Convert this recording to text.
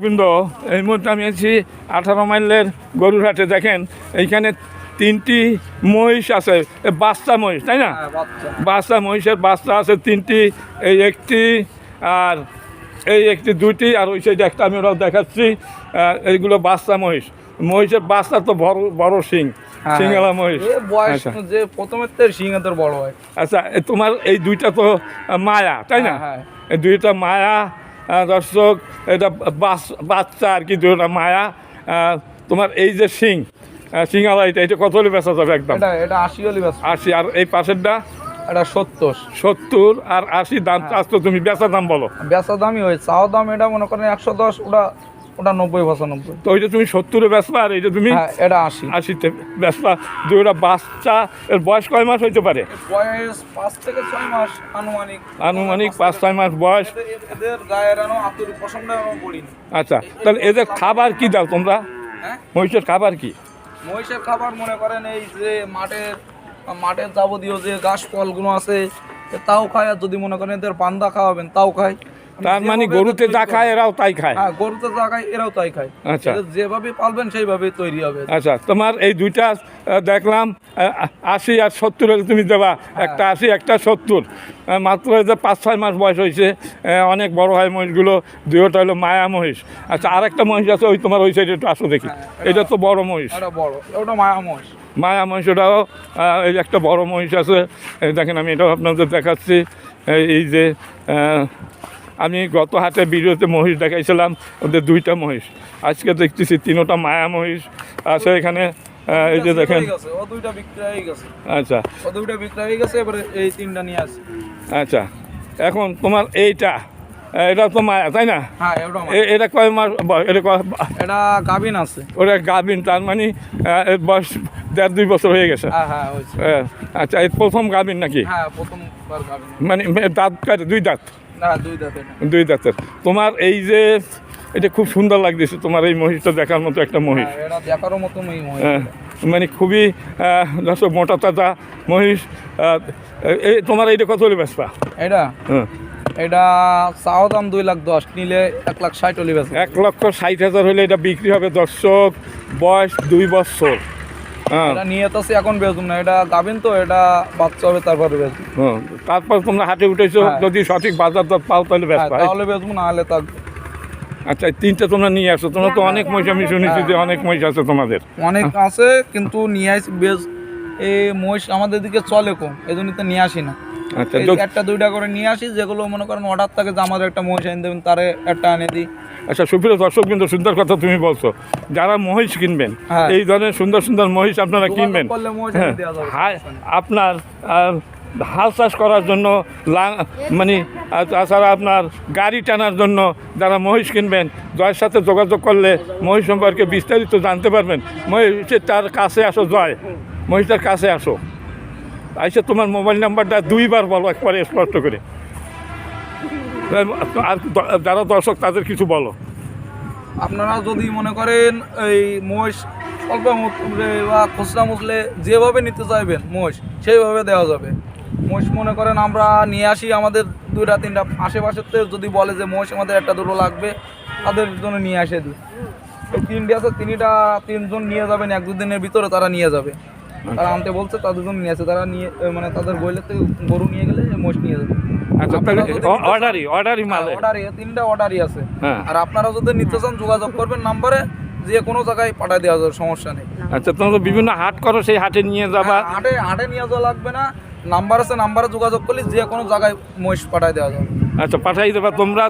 বৃন্দ এই মুহূর্তে আমি আছি আঠারো মাইলের গরুরহাটে। দেখেন এইখানে তিনটি মহিষ আছে বাচ্চা মহিষ তাই না? বাচ্চা। মহিষের বাচ্চা আছে তিনটি এই একটি আর এই একটি দুইটি আর ওই সাইডে একটা আমি ওরাও দেখাচ্ছি এইগুলো বাচ্চা মহিষ। মহিষের বাচ্চা তো বড় বড় শিং সিংলা মহিষ। এ বয়স আচ্ছা। যে প্রথমের সিংহের বড় হয়। আচ্ছা তোমার এই দুইটা তো মায়া তাই না? হ্যাঁ, এই দুইটা মায়া দর্শক এটা বাস- বাচ্চা আর কি ওটা মায়া। তোমার এই যে শিং সিংহালা এটা এটা কত হলে বেচা যাবে একদম? এটা আশি হলে আশি আর এই পাশেরটা? এটা সত্তর। সত্তর আর আশি দাম হ্যাঁ। তো তুমি বেচা দাম বলো। বেচা দামই হয় চাওয়া দাম এটা মনে করেন একশো দশ ওটা ওটা নব্বই পঁচানব্বই তো ওইটা তুমি সত্তরে বেচবা আর এইটা তুমি হ্যাঁ এটা আশি। আশিতে বেচবা। দুইটা বাচ্চা এর বয়স কয় মাস হইতে পারে? বয়স পাঁচ থেকে ছয় মাস আনুমানিক। আনুমানিক পাঁচ ছয় মাস বয়স। এদের- গায়ের আতুর পছন্দ বলিনি আচ্ছা তাহলে এদের খাবার কি দাও তোমরা? হ্যাঁ? মহিষের খাবার কি? মহিষের খাবার মনে করেন এই যে মাঠের মাঠের যাবতীয় যে ঘাস ফলগুলো আছে তাও খায়। আর যদি মনে করেন এদের পান্দা খাওয়াবেন তাও খায়। তার মানে গরুতে যা খায় এরাও তাই খায়। হ্যাঁ গরুতে যা খায় এরাও তাই খায়। আচ্ছা। যেভাবে পালবেন সেইভাবে তৈরি হবে। আচ্ছা তোমার এই দুইটা দেখলাম আশি আর সত্তর তুমি দেবা। একটা আশি একটা সত্তর। মাত্র যে পাঁচ ছয় মাস বয়স হয়েছে অনেক বড় হয় মহিষগুলো দুইটা হলো মায়া মহিষ। আচ্ছা আর একটা মহিষ আছে ওই তোমার ওই সাইডে একটু আসো দেখি। এটা তো বড় মহিষ। বড় ওটা মায়া মহিষ। মায়া মহিষ ওটাও এই একটা বড় মহিষ আছে। দেখেন আমি এটাও আপনাদের দেখাচ্ছি। এই- যে আমি গত হাটে ভিডিওতে মহিষ দেখাইছিলাম ওদের দুইটা মহিষ। আজকে দেখতেছি তিনোটা মায়া মহিষ আছে এখানে। এই যে দেখেন। ও দুইটা বিক্রি হয়ে গেছে। আচ্ছা। ও দুইটা বিক্রি হয়ে গেছে এবারে এই তিনটা নিয়ে আসি। আচ্ছা। এখন তোমার এইটা এটা তো মায়া তাই না? হ্যাঁ এটা কয় মাস? এটা এটা গাভিন আছে। ওটা গাভিন তার মানে বয়স দেড় দুই বছর হয়ে গেছে। হ্যাঁ হ্যাঁ আচ্ছা এই প্রথম গাভিন নাকি? মানে দাঁত? দুই দাঁত। দুই দাঁতের তোমার এই যে এটা খুব সুন্দর লাগতেছে তোমার এই মহিষটা দেখার মতো একটা মহিষ। হ্যাঁ, দেখারও মতো মহিষ। হ্যাঁ, মানে খুবই মোটা তাজা মহিষ। এই তোমার এইটা কত হলে বেসপা এটা হ্যাঁ। এটা চাওয়া দাম দুই লাখ দশ নিলে এক লাখ ষাট হলি এক লক্ষ ষাট হাজার হলে এটা বিক্রি হবে দর্শক বয়স দুই বছর। এটা নিয়ে তো এখন বেচুম না। এটা গাভিন তো এটা বাচ্চা হবে তারপরে হ্যাঁ। তোমরা হাটে উঠেছো হ্যাঁ। যদি সঠিক বাজার দর পাও তাহলে হ্যাঁ, তাহলে বেচবো না হলে তা আচ্ছা তিনটা তোমরা নিয়ে আসো। তোমরা তো অনেক মহিষ আমি শুনেছি যে অনেক মহিষ আছে তোমাদের। অনেক আছে কিন্তু নিয়ে আসি বেশ এই মহিষ আমাদের দিকে চলে কম এই জন্য তো নিয়ে আসি না। আচ্ছা একটা দুইটা করে নিয়ে আসি যেগুলো মনে করেন অর্ডার থাকে যে আমাদের একটা মহিষ এনে দেবেন তারে একটা এনে দিই। আচ্ছা সুপ্রিয় দর্শক কিন্তু সুন্দর কথা তুমি বলছো। যারা মহিষ কিনবেন হ্যাঁ। এই ধরনের সুন্দর সুন্দর মহিষ আপনারা কিনবেন। হ্যাঁ, নেই। আপনার হাল চাষ করার জন্য মানে তাছাড়া আপনার গাড়ি টানার জন্য যারা মহিষ কিনবেন জয়ের সাথে যোগাযোগ করলে মহিষ সম্পর্কে বিস্তারিত জানতে পারবেন। মহিষের তার কাছে আসো জয়। মহিষটার কাছে আসো। আইসে, তোমার মোবাইল নাম্বারটা দুইবার বলো, একবারে স্পষ্ট করে। আর যারা দর্শক, তাদের কিছু বলো। আপনারা যদি মনে করেন, এই মহিষ অল্প বা খুচরা মূল্যে যেভাবে নিতে চাইবেন, মহিষ, সেইভাবে দেওয়া যাবে। মহিষ মনে করেন, আমরা নিয়ে আসি আমাদের দুইটা, তিনটা আশেপাশের থেকে যদি বলে যে, মহিষ আমাদের একটা, দুটো লাগবে, তাদের জন্য নিয়ে আসে। দিই তিনটি আছে, তিনটা তিনজন নিয়ে যাবেন, এক দুদিনের ভিতরে তারা নিয়ে যাবে। তারা আনতে বলছে তাদের জন্য নিয়ে আসে। তারা নিয়ে মানে তাদের বইলে থেকে গরু নিয়ে গেলে মহিষ নিয়ে যাবে। আচ্ছা তাহলে অর্ডারই অর্ডারই মালে অর্ডারই তিনটা অর্ডারই আছে। হ্যাঁ। আর আপনারা যদি নিতে চান যোগাযোগ করবেন নাম্বারে যে কোনো জায়গায় পাঠিয়ে দেওয়া যাবে সমস্যা নেই। আচ্ছা তোমরা বিভিন্ন হাট করো সেই হাটে নিয়ে যাবা। হ্যাঁ, হাটে হাটে নিয়ে যাওয়া লাগবে না। নাম্বার আছে নাম্বারে যোগাযোগ করলে যে কোনো জায়গায় মহিষ পাঠিয়ে দেওয়া যাবে। আচ্ছা পাঠাই দেবা তোমরা